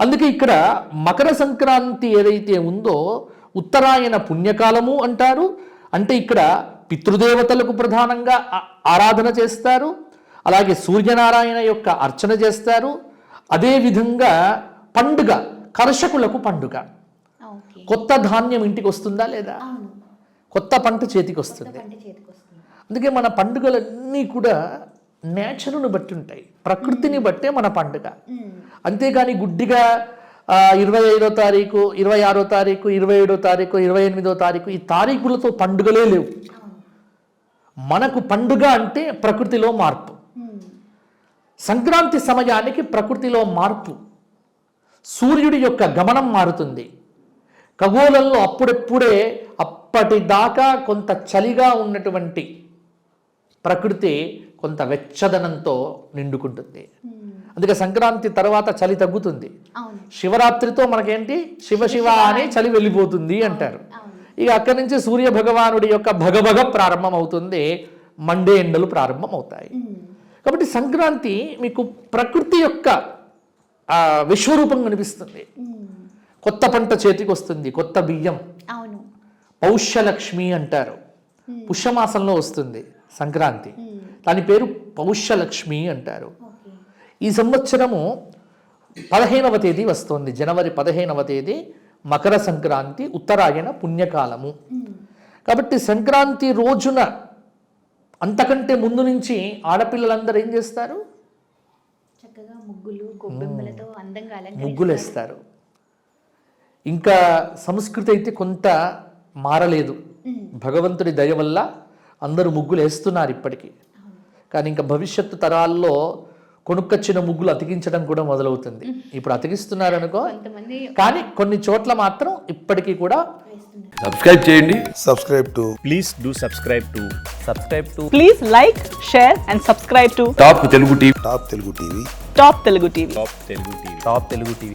అందుకే ఇక్కడ మకర సంక్రాంతి ఏదైతే ఉందో ఉత్తరాయణ పుణ్యకాలము అంటారు. అంటే ఇక్కడ పితృదేవతలకు ప్రధానంగా ఆరాధన చేస్తారు. అలాగే సూర్యనారాయణ యొక్క అర్చన చేస్తారు. అదేవిధంగా పండుగ కర్షకులకు పండుగ. కొత్త ధాన్యం ఇంటికి వస్తుందా లేదా? కొత్త పంట చేతికి వస్తుంది. అందుకే మన పండుగలన్నీ కూడా నేచర్ను బట్టి ఉంటాయి. ప్రకృతిని బట్టే మన పండుగ. ఉమ్, అంతేగాని గుడ్డిగా ఇరవై ఐదో తారీఖు ఇరవై ఆరో తారీఖు ఇరవై ఏడో తారీఖు ఇరవై ఎనిమిదో తారీఖు ఈ తారీఖులతో పండుగలే లేవు. అవును మనకు పండుగ అంటే ప్రకృతిలో మార్పు. సంక్రాంతి సమయానికి ప్రకృతిలో మార్పు. సూర్యుడి యొక్క గమనం మారుతుంది. ఖగోళంలో అప్పుడెప్పుడే అప్పటిదాకా కొంత చలిగా ఉన్నటువంటి ప్రకృతి కొంత వెచ్చదనంతో నిండుకుంటుంది. అందుకే సంక్రాంతి తర్వాత చలి తగ్గుతుంది. శివరాత్రితో మనకేంటి? శివ శివ అనే చలి వెళ్ళిపోతుంది అంటారు. ఇక అక్కడి నుంచి సూర్య భగవానుడి యొక్క భగభగ ప్రారంభం అవుతుంది మండే ఎండలు ప్రారంభం అవుతాయి కాబట్టి సంక్రాంతి మీకు ప్రకృతి యొక్క విశ్వరూపం కనిపిస్తుంది. కొత్త పంట చేతికి వస్తుంది కొత్త బియ్యం. పౌష్యలక్ష్మి అంటారు. పుష్యమాసంలో వస్తుంది సంక్రాంతి. ఉమ్, దాని పేరు పౌష్యలక్ష్మి అంటారు. ఈ సంవత్సరము పదిహేనవ తేదీ వస్తుంది. జనవరి పదిహేనవ తేదీ మకర సంక్రాంతి ఉత్తరాయణ పుణ్యకాలము. ఉమ్, కాబట్టి సంక్రాంతి రోజున అంతకంటే ముందు నుంచి ఆడపిల్లలందరూ ఏం చేస్తారు? చక్కగా ముగ్గులు వేస్తారు ఇంకా సంస్కృతి అయితే కొంత మారలేదు. భగవంతుడి దయ వల్ల అందరూ ముగ్గులు వేస్తున్నారు ఇప్పటికీ. కానీ ఇంకా భవిష్యత్తు తరాల్లో కొనుక్కొచ్చిన ముగ్గులు అతికించడం కూడా మొదలవుతుంది. ఇప్పుడు అతికిస్తున్నారు అనుకో కానీ కొన్ని చోట్ల మాత్రం ఇప్పటికీ కూడా సబ్స్క్రైబ్ చేయండి. Subscribe to please do subscribe to subscribe to Please like, share, and subscribe to top Telugu TV Top Telugu TV. Top Telugu TV. top telugu tv top telugu tv